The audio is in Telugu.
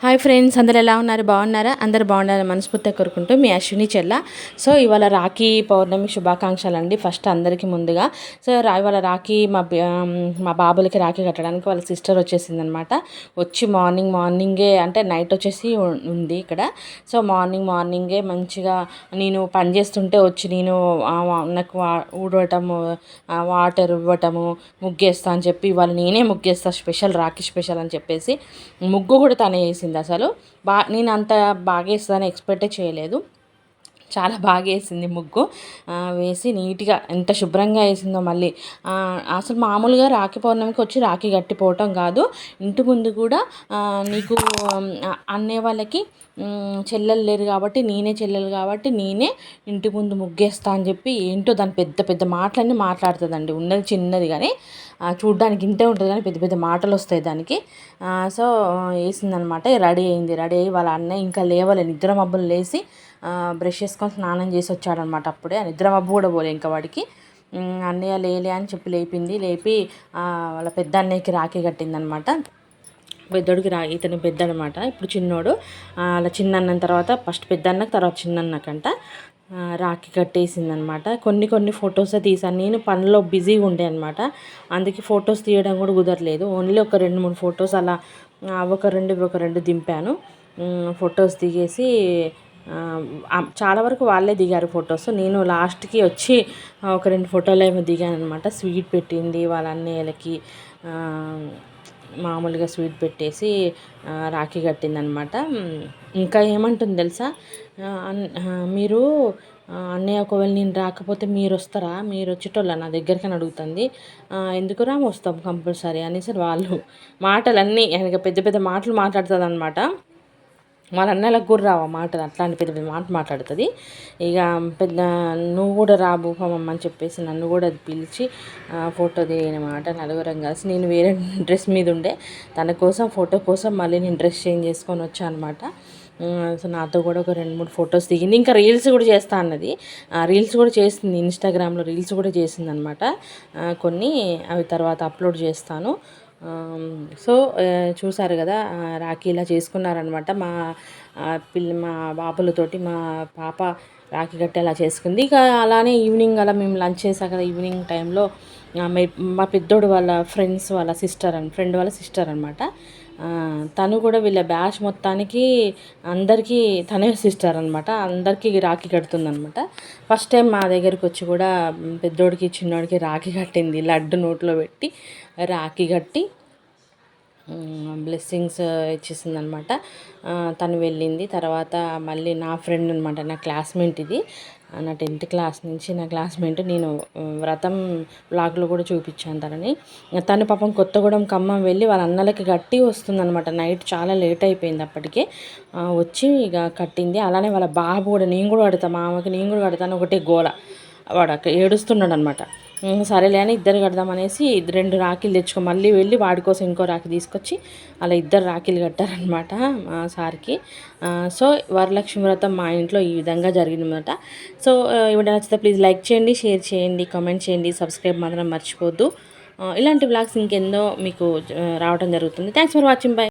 హాయ్ ఫ్రెండ్స్ అందరు ఎలా ఉన్నారు? బాగున్నారా? అందరు బాగున్నారా మనస్ఫూర్తిగా కోరుకుంటూ మీ అశ్విని చెల్ల. సో ఇవాళ రాఖీ పౌర్ణమి శుభాకాంక్షలు అండి. ఫస్ట్ అందరికీ ముందుగా. సో ఇవాళ రాఖీ మా మా బాబులకి రాఖీ కట్టడానికి వాళ్ళ సిస్టర్ వచ్చేసింది అనమాట వచ్చి మార్నింగ్ మార్నింగే అంటే నైట్ వచ్చేసి ఉంది ఇక్కడ. సో మార్నింగ్ మార్నింగే మంచిగా నేను పని చేస్తుంటే వచ్చి నేను నాకు ఊడవటము వాటర్ ఇవ్వటము ముగ్గేస్తా అని చెప్పి ఇవాళ నేనే ముగ్గేస్తా స్పెషల్ రాఖీ స్పెషల్ అని చెప్పేసి ముగ్గు కూడా తనే వేసింది. వేసింది అసలు. బా నేను అంత బాగా వేస్తుందని ఎక్స్పెక్టే చేయలేదు. చాలా బాగా వేసింది ముగ్గు. వేసి నీట్గా ఎంత శుభ్రంగా వేసిందో మళ్ళీ. అసలు మామూలుగా రాఖీ పౌర్ణమికి వచ్చి రాఖీ కట్టిపోవటం కాదు. ఇంటి ముందు కూడా నీకు అన్నే వాళ్ళకి చెల్లెలు లేరు కాబట్టి నేనే చెల్లెలు కాబట్టి నేనే ఇంటి ముందు ముగ్గేస్తా అని చెప్పి ఏంటో దాని పెద్ద పెద్ద మాటలన్నీ మాట్లాడుతుందండి. ఉన్నది చిన్నది కానీ చూడ్డానికి ఇంతే ఉంటుంది కానీ పెద్ద పెద్ద మాటలు వస్తాయి దానికి. సో వేసిందనమాట. రెడీ అయింది. రెడీ అయ్యి వాళ్ళ అన్నయ్య ఇంకా లేవలే. నిద్ర మబ్బులు లేసి బ్రష్ చేసుకొని స్నానం చేసి వచ్చాడనమాట అప్పుడే. నిద్ర మబ్బు కూడా పోలే ఇంకా వాడికి. అన్నయ్య లేలే అని చెప్పి లేపింది. లేపి వాళ్ళ పెద్ద అన్నయ్యకి రాఖీ కట్టిందనమాట. పెద్దోడికి రా ఇతను పెద్ద అనమాట. ఇప్పుడు చిన్నోడు అలా చిన్న అన్న తర్వాత ఫస్ట్ పెద్ద అన్నకు తర్వాత చిన్న అన్నకంట రాఖీ కట్టేసిందనమాట. కొన్ని కొన్ని ఫొటోస్ తీసాను. నేను పనిలో బిజీగా ఉండే అనమాట. అందుకే ఫొటోస్ తీయడం కూడా కుదరలేదు. ఓన్లీ ఒక రెండు మూడు ఫొటోస్ అలా ఒక రెండు ఒక రెండు దింపాను. ఫొటోస్ దిగేసి చాలా వరకు వాళ్ళే దిగారు ఫొటోస్ నేను లాస్ట్కి వచ్చి ఒక రెండు ఫోటోలు ఏమో దిగాను అనమాట స్వీట్ పెట్టింది వాళ్ళ అన్నయ్యలకి. మామూలుగా స్వీట్ పెట్టేసి రాఖీ కట్టిందనమాట ఇంకా ఏమంటుంది తెలుసా? మీరు అన్నయ్య ఒకవేళ నేను రాకపోతే మీరు వస్తారా? మీరు వచ్చేటోళ్ళ? నా దగ్గరికి అని అడుగుతుంది ఎందుకు రా వస్తాం కంపల్సరీ అనేసి వాళ్ళు మాటలన్నీ పెద్ద పెద్ద మాటలు మాట్లాడుతుంది అనమాట వాళ్ళ అన్నలకు కూడా రావు మాటలు అట్లాంటి పెద్ద పెద్ద మాట మాట్లాడుతుంది. ఇక పెద్ద నువ్వు కూడా రాబు అని చెప్పేసి నన్ను కూడా పిలిచి ఫోటో దిగనమాట నలుగురం కలిసి నేను వేరే డ్రెస్ మీద ఉండే తన కోసం ఫోటో కోసం మళ్ళీ నేను డ్రెస్ చేంజ్ చేసుకొని వచ్చాను అనమాట సో నాతో కూడా ఒక రెండు మూడు ఫొటోస్ దిగింది. ఇంకా రీల్స్ కూడా చేస్తా అన్నది. రీల్స్ కూడా చేస్తుంది ఇన్స్టాగ్రామ్లో రీల్స్ కూడా చేసింది అనమాట కొన్ని అవి తర్వాత అప్లోడ్ చేస్తాను. సో చూసారు కదా రాఖీ ఇలా చేసుకున్నారనమాట మా పిల్ల మా బాబులతోటి మా పాప రాఖీ కట్టేలా అలా చేసుకుంది. ఇక అలానే ఈవినింగ్ అలా మేము లంచ్ చేసాక కదా ఈవినింగ్ టైంలో. మా పెద్దోడు వాళ్ళ ఫ్రెండ్స్ వాళ్ళ సిస్టర్ అని ఫ్రెండ్ వాళ్ళ సిస్టర్ అనమాట తను కూడా వీళ్ళ బ్యాచ్ మొత్తానికి అందరికీ తనే సిస్టర్ అనమాట అందరికీ రాఖీ కడుతుందనమాట ఫస్ట్ టైం మా దగ్గరికి వచ్చి కూడా పెద్దోడికి చిన్నోడికి రాఖీ కట్టింది. లడ్డు నోట్లో పెట్టి రాఖీ కట్టి బ్లెస్సింగ్స్ ఇచ్చేసింది అనమాట తను వెళ్ళింది. తర్వాత మళ్ళీ నా ఫ్రెండ్ అనమాట నా క్లాస్మేట్ ఇది. నా టెన్త్ క్లాస్ నుంచి నా క్లాస్మేట్ నేను వ్రతం బ్లాగ్లో కూడా చూపించాను తనని. తను పాపం కొత్తగూడెం ఖమ్మం వెళ్ళి వాళ్ళ అన్నలకి కట్టి వస్తుందనమాట. నైట్ చాలా లేట్ అయిపోయింది అప్పటికే. వచ్చి ఇక కట్టింది. అలానే వాళ్ళ బాబు కూడా నేను కూడా కడతా మామకి నేను కూడా కడతాను ఒకటే గోల. వాడు అక్కడ ఏడుస్తున్నాడు అనమాట సరేలే అని ఇద్దరు కడదామనేసి రెండు రాఖీలు తెచ్చుకో మళ్ళీ వెళ్ళి వాడి కోసం ఇంకో రాఖీ తీసుకొచ్చి అలా ఇద్దరు రాఖీలు కట్టారనమాట మా సార్కి. సో వరలక్ష్మి వ్రతం మా ఇంట్లో ఈ విధంగా జరిగిందనమాట సో ఇవి నచ్చితే ప్లీజ్ లైక్ చేయండి షేర్ చేయండి కామెంట్ చేయండి సబ్స్క్రైబ్ మాత్రం మర్చిపోద్దు. ఇలాంటి బ్లాగ్స్ ఇంకెందో మీకు రావడం జరుగుతుంది. Thanks for watching bye.